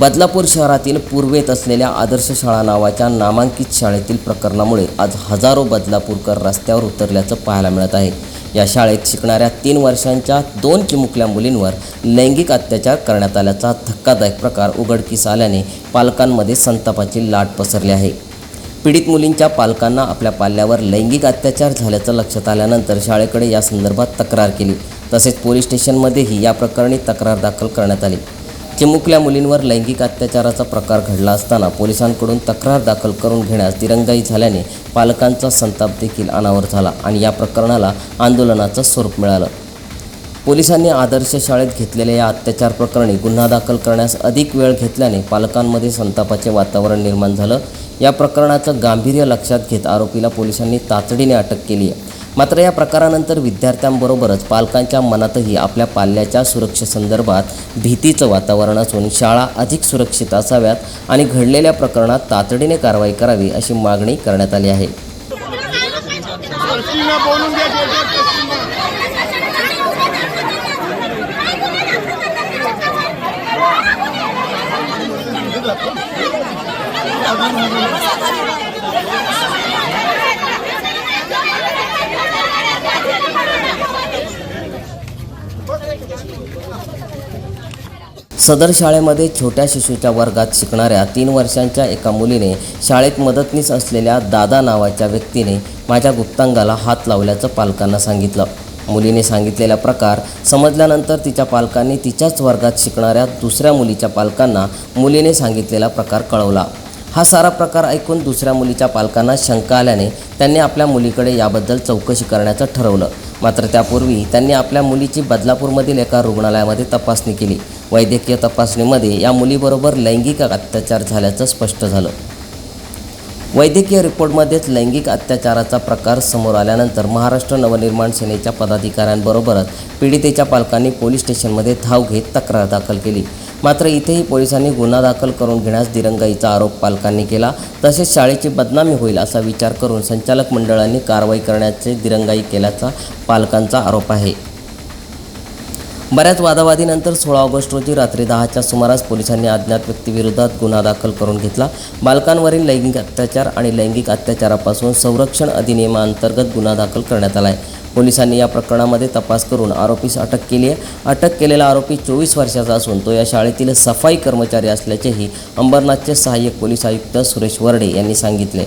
बदलापूर शहरातील पूर्वेत असलेल्या आदर्श शाळा नावाच्या नामांकित शाळेतील प्रकरणामुळे आज हजारो बदलापूरकर रस्त्यावर उतरल्याचं पाहायला मिळत आहे. या शाळेत शिकणाऱ्या तीन वर्षांच्या दोन चिमुकल्या मुलींवर लैंगिक अत्याचार करण्यात आल्याचा धक्कादायक प्रकार उघडकीस आल्याने पालकांमध्ये संतापाची लाट पसरली आहे. पीडित मुलींच्या पालकांना आपल्या पाल्यावर लैंगिक अत्याचार झाल्याचं लक्षात आल्यानंतर शाळेकडे या संदर्भात तक्रार केली. तसेच पोलीस स्टेशनमध्येही या प्रकरणी तक्रार दाखल करण्यात आली. चिमुकल्या मुलींवर लैंगिक अत्याचाराचा प्रकार घडला असताना पोलिसांकडून तक्रार दाखल करून घेण्यास दिरंगाई झाल्याने पालकांचा संताप देखील अनावर झाला आणि या प्रकरणाला आंदोलनाचं स्वरूप मिळालं. पोलिसांनी आदर्श शाळेत घेतलेल्या या अत्याचार प्रकरणी गुन्हा दाखल करण्यास अधिक वेळ घेतल्याने पालकांमध्ये संतापाचे वातावरण निर्माण झालं. या प्रकरणाचं गांभीर्य लक्षात घेत आरोपीला पोलिसांनी तातडीने अटक केली आहे मात्र या प्रकारानंतर विद्यार्थ्यांबरोबरच पालकांच्या मनातही आपल्या पाल्याच्या सुरक्षेसंदर्भात भीतीचं वातावरण असून शाळा अधिक सुरक्षित असाव्यात आणि घडलेल्या प्रकरणात तातडीने कारवाई करावी अशी मागणी करण्यात आली आहे. सदर शाळेमध्ये छोट्या शिशूच्या वर्गात शिकणाऱ्या तीन वर्षांच्या एका मुलीने शाळेत मदतनीस असलेल्या दादा नावाच्या व्यक्तीने माझ्या गुप्तांगाला हात लावल्याचं पालकांना सांगितलं. मुलीने सांगितलेला प्रकार समजल्यानंतर तिच्या पालकांनी तिच्याच वर्गात शिकणाऱ्या दुसऱ्या मुलीच्या पालकांना मुलीने सांगितलेला प्रकार कळवला. हा सारा प्रकार ऐकून दुसऱ्या मुलीच्या पालकांना शंका आल्याने त्यांनी आपल्या मुलीकडे याबद्दल चौकशी करण्याचं ठरवलं. मात्र त्यापूर्वी त्यांनी आपल्या मुलीची बदलापूरमधील एका रुग्णालयामध्ये तपासणी केली. वैद्यकीय तपासणीमध्ये या मुलीबरोबर लैंगिक अत्याचार झाल्याचं स्पष्ट झालं. वैद्यकीय रिपोर्टमध्येच लैंगिक अत्याचाराचा प्रकार समोर आल्यानंतर महाराष्ट्र नवनिर्माण सेनेच्या पदाधिकाऱ्यांबरोबरच पीडितेच्या पालकांनी पोलीस स्टेशनमध्ये धाव घेत तक्रार दाखल केली. मात्र इथेही पोलिसांनी गुन्हा दाखल करून घेण्यास दिरंगाईचा आरोप पालकांनी केला. तसेच शाळेची बदनामी होईल असा विचार करून संचालक मंडळांनी कारवाई करण्याचे दिरंगाई केल्याचा पालकांचा आरोप आहे. बऱ्याच वादावादीनंतर सोळा ऑगस्ट रोजी रात्री दहाच्या सुमारास पोलिसांनी अज्ञात व्यक्तीविरोधात गुन्हा दाखल करून घेतला. बालकांवरील लैंगिक अत्याचार आणि लैंगिक अत्याचारापासून संरक्षण अधिनियमाअंतर्गत गुन्हा दाखल करण्यात आला आहे पोलिसांनी या प्रकरणामध्ये तपास करून आरोपीस अटक केली आहे. अटक केलेला आरोपी चोवीस वर्षाचा असून तो या शाळेतील सफाई कर्मचारी असल्याचेही अंबरनाथचे सहाय्यक पोलीस आयुक्त सुरेश वरडे यांनी सांगितले.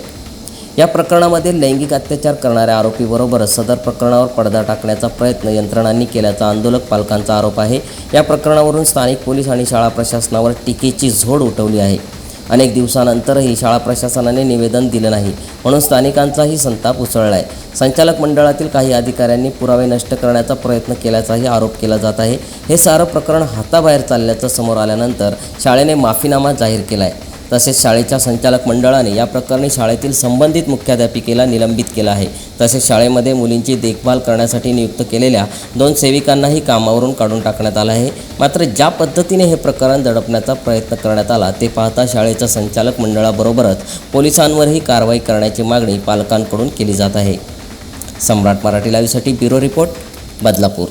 या प्रकरणामध्ये लैंगिक अत्याचार करणाऱ्या आरोपीबरोबरच सदर प्रकरणावर पडदा टाकण्याचा प्रयत्न यंत्रणांनी केल्याचा आंदोलक पालकांचा आरोप आहे. या प्रकरणावरून स्थानिक पोलीस आणि शाळा प्रशासनावर टीकेची झोड उठवली आहे. अनेक दिवसानंतरही शाळा प्रशासनाने निवेदन दिलं नाही म्हणून स्थानिकांचाही संताप उसळला आहे संचालक मंडळातील काही अधिकाऱ्यांनी पुरावे नष्ट करण्याचा प्रयत्न केल्याचाही आरोप केला जात आहे. हे सारं प्रकरण हाताबाहेर चालल्याचं समोर आल्यानंतर शाळेने माफीनामा जाहीर केला आहे तसेच शाळेच्या संचालक मंडळाने या प्रकरणी शाळेतील संबंधित मुख्याध्यापिकेला निलंबित केलं आहे. तसेच शाळेमध्ये मुलींची देखभाल करण्यासाठी नियुक्त केलेल्या दोन सेविकांनाही कामावरून काढून टाकण्यात आलं आहे. मात्र ज्या पद्धतीने हे प्रकरण दडपण्याचा प्रयत्न करण्यात आला ते पाहता शाळेच्या संचालक मंडळाबरोबरच पोलिसांवरही कारवाई करण्याची मागणी पालकांकडून केली जात आहे. सम्राट मराठी लाईव्हसाठी ब्युरो रिपोर्ट बदलापूर.